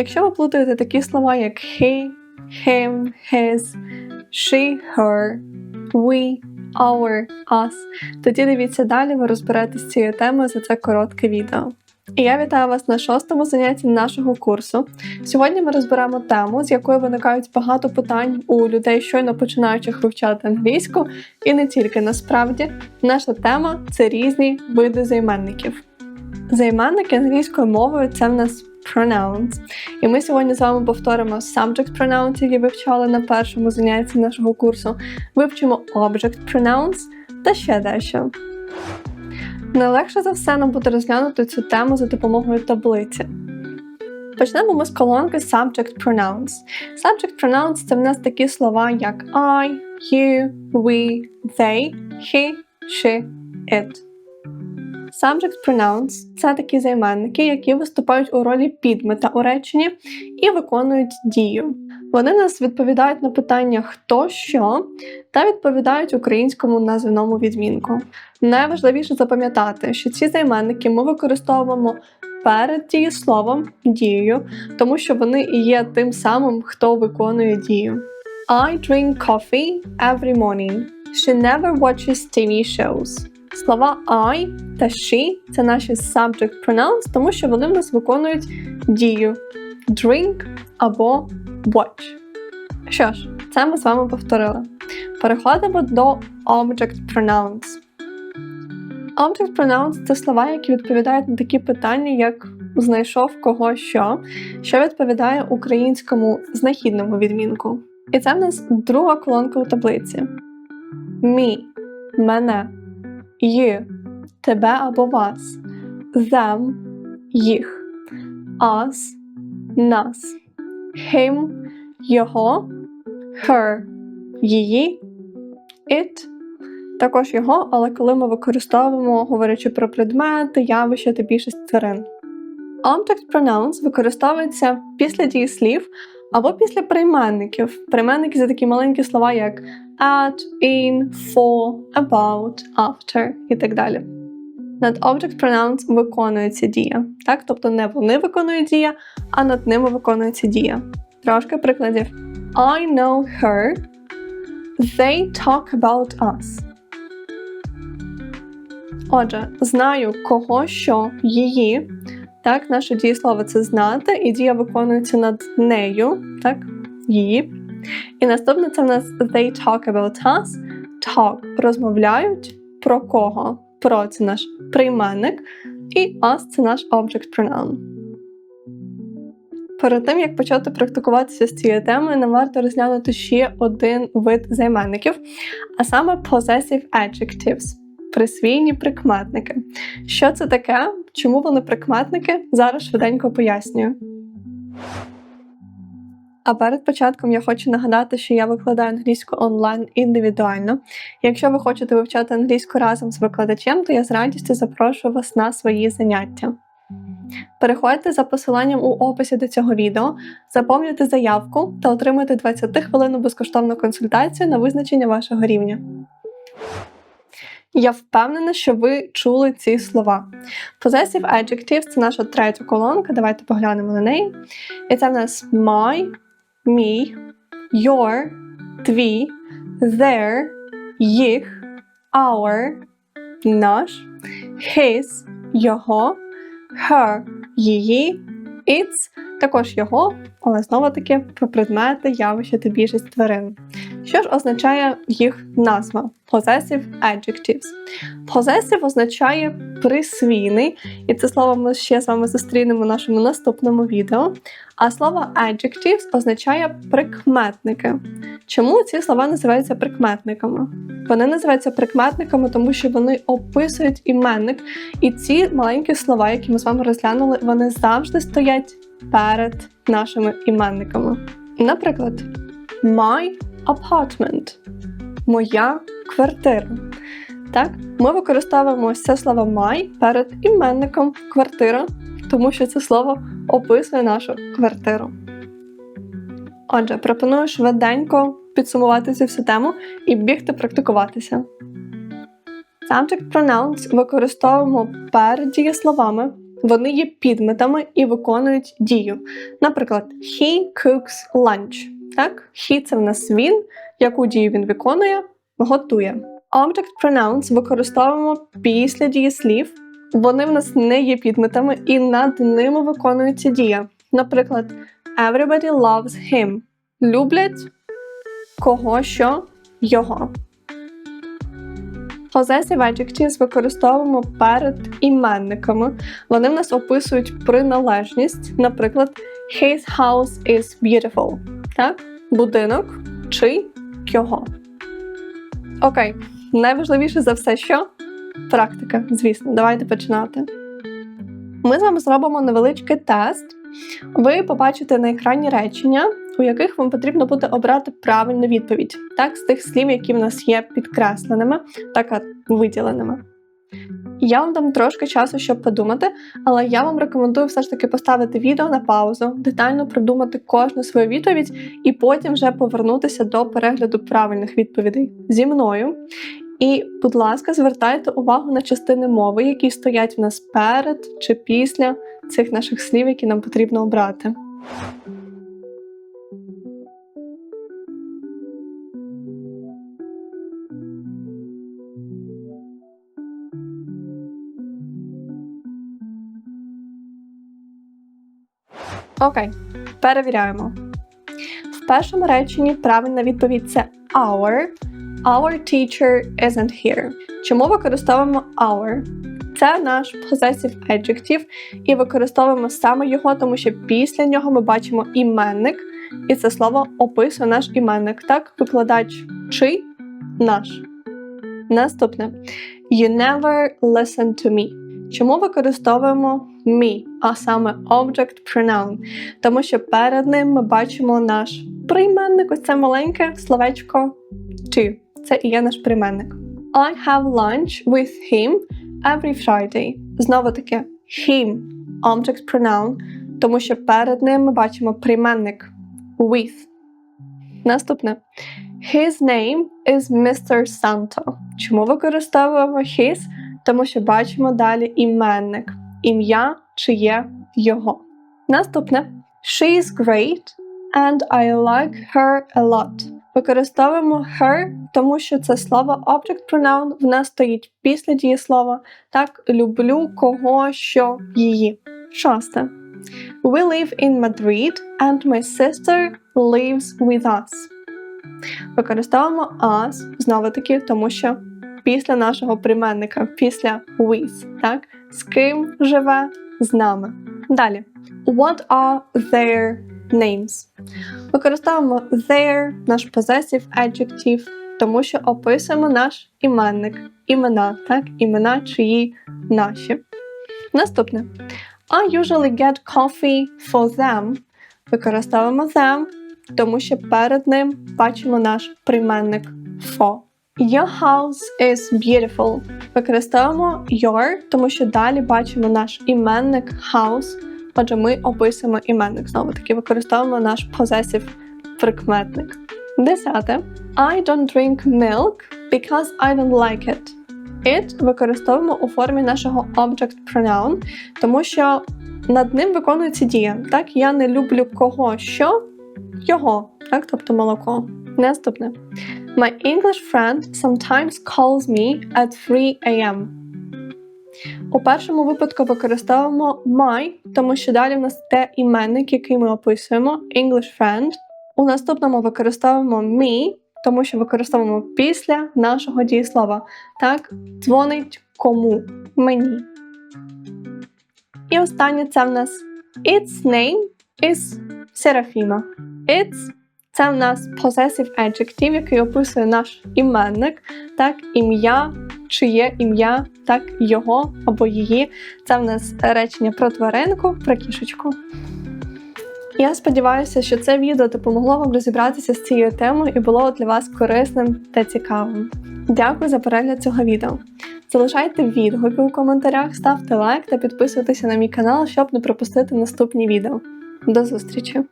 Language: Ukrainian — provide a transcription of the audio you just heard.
Якщо ви плутаєте такі слова, як he, him, his, she, her, we, our, us, тоді дивіться далі, ви розберетесь з цією темою за це коротке відео. І я вітаю вас на шостому занятті нашого курсу. Сьогодні ми розберемо тему, з якою виникають багато питань у людей, щойно починаючих вивчати англійську, і не тільки насправді. Наша тема це різні види займенників. Займенники англійською мовою це в нас pronouns. І ми сьогодні з вами повторимо subject pronouns, які вивчали на першому занятті нашого курсу. Вивчимо object pronouns та ще дещо. Найлегше за все нам буде розглянути цю тему за допомогою таблиці. Почнемо ми з колонки Subject Pronouns. Subject Pronouns це в нас такі слова, як I, you, we, they, he, she, it. Subject Pronouns це такі займенники, які виступають у ролі підмета у реченні і виконують дію. Вони нас відповідають на питання хто що та відповідають українському названому відмінку. Найважливіше запам'ятати, що ці займенники ми використовуємо перед дієсловом дією, тому що вони і є тим самим, хто виконує дію. I drink coffee every morning. She never watches TV shows. Слова I та she це наші subject pronouns, тому що вони в нас виконують дію drink або watch. Що ж, це ми з вами повторили. Переходимо до object pronouns. Object pronouns це слова, які відповідають на такі питання, як знайшов кого що, що відповідає українському знахідному відмінку. І це в нас друга колонка у таблиці. Мі, мене, you, тебе або вас, them, їх, us, нас, him, його, her, її, it, також його, але коли ми використовуємо, говорячи про предмети, явища та більшість тварин. Object pronouns використовується після дієслів або після прийменників. Прийменники це такі маленькі слова, як at, in, for, about, after і так далі. Над object pronouns виконується дія. Так? Тобто не вони виконують дія, а над ними виконується дія. Трошки прикладів. I know her. They talk about us. Отже, знаю кого що її. Так, наше дієслово це знати, і дія виконується над нею, так, її. І наступне це в нас they talk about us. Talk розмовляють про кого? Про це наш прийменник, і us це наш object pronoun. Перед тим як почати практикуватися з цією темою, нам варто розглянути ще один вид займенників, а саме possessive adjectives присвійні прикметники. Що це таке? Чому вони прикметники? Зараз швиденько пояснюю. А перед початком я хочу нагадати, що я викладаю англійську онлайн індивідуально. Якщо ви хочете вивчати англійську разом з викладачем, то я з радістю запрошую вас на свої заняття. Переходьте за посиланням у описі до цього відео, заповнюйте заявку та отримуйте 20 хвилинну безкоштовну консультацію на визначення вашого рівня. Я впевнена, що ви чули ці слова. Possessive adjectives – це наша третя колонка. Давайте поглянемо на неї. І це в нас my, me, your, твій, their, їх, our, наш, his, його, her, її, its, також його, але знову таки про предмети, явища та більшість тварин. Що ж означає їх назва? Possessive adjectives. Possessive означає присвійний, і це слово ми ще з вами зустрінемо в нашому наступному відео. А слово adjectives означає прикметники. Чому ці слова називаються прикметниками? Вони називаються прикметниками, тому що вони описують іменник, і ці маленькі слова, які ми з вами розглянули, вони завжди стоять перед нашими іменниками. Наприклад, my apartment моя квартира. Так, ми використовуємо це слово my перед іменником квартира, тому що це слово описує нашу квартиру. Отже, пропоную швиденько підсумувати цю всю тему і бігти практикуватися. Subject pronouns використовуємо перед дієсловами вони є підметами і виконують дію. Наприклад, he cooks lunch. Так? He – це в нас він, яку дію він виконує, готує. Object pronouns використовуємо після дієслів. Вони в нас не є підметами і над ними виконується дія. Наприклад, everybody loves him. Люблять кого що його. Possessive adjectives використовуємо перед іменниками. Вони в нас описують приналежність. Наприклад, his house is beautiful. Так? Будинок чи його. Окей, найважливіше за все, що? Практика, звісно, давайте починати. Ми з вами зробимо невеличкий тест. Ви побачите на екрані речення, у яких вам потрібно буде обрати правильну відповідь, так, з тих слів, які в нас є підкресленими, так виділеними. Я вам дам трошки часу, щоб подумати, але я вам рекомендую все ж таки поставити відео на паузу, детально продумати кожну свою відповідь і потім вже повернутися до перегляду правильних відповідей зі мною. І, будь ласка, звертайте увагу на частини мови, які стоять в нас перед чи після цих наших слів, які нам потрібно обрати. Окей, перевіряємо. В першому реченні правильна відповідь це our. Our teacher isn't here. Чому використовуємо our? Це наш possessive adjective, і використовуємо саме його, тому що після нього ми бачимо іменник, і це слово описує наш іменник. Так, викладач чи наш. Наступне. You never listen to me. Чому використовуємо me, а саме object pronoun? Тому що перед ним ми бачимо наш прийменник, ось це маленьке словечко to. Це і є наш прийменник. I have lunch with him every Friday. Знову таки, him object pronoun, тому що перед ним ми бачимо прийменник with. Наступне. His name is Mr. Santo. Чому використовуємо his? Тому що бачимо далі іменник, ім'я чи є його. Наступне. She is great and I like her a lot. Використовуємо her, тому що це слово object pronoun в нас стоїть після дієслова. Так, люблю кого, що її. Шосте. We live in Madrid and my sister lives with us. Використовуємо us знову таки, тому що після нашого прийменника, після with, так? З ким живе з нами. Далі. What are their names? Використовуємо their, наш possessive adjective, тому що описуємо наш іменник, імена, так? Імена чиї наші. Наступне. I usually get coffee for them. Використовуємо them, тому що перед ним бачимо наш прийменник for. Your house is beautiful. Використовуємо your, тому що далі бачимо наш іменник house. Отже, ми описуємо іменник. Знову таки використовуємо наш possessive прикметник. Десяте. I don't drink milk because I don't like it. It використовуємо у формі нашого object pronoun, тому що над ним виконується дія. Так, я не люблю кого що його, так, тобто молоко. Наступне. My English friend sometimes calls me at 3 a.m. У першому випадку використовуємо my, тому що далі в нас те іменник, який ми описуємо, English friend. У наступному використовуємо me, тому що використовуємо після нашого дієслова. Так, дзвонить кому? Мені. І останнє це в нас Its name is Серафіма. It's це в нас possessive adjective, який описує наш іменник, так, ім'я, чиє ім'я, так, його або її. Це в нас речення про тваринку, про кішечку. Я сподіваюся, що це відео допомогло вам розібратися з цією темою і було для вас корисним та цікавим. Дякую за перегляд цього відео. Залишайте відгуки у коментарях, ставте лайк та підписуйтеся на мій канал, щоб не пропустити наступні відео. До зустрічі!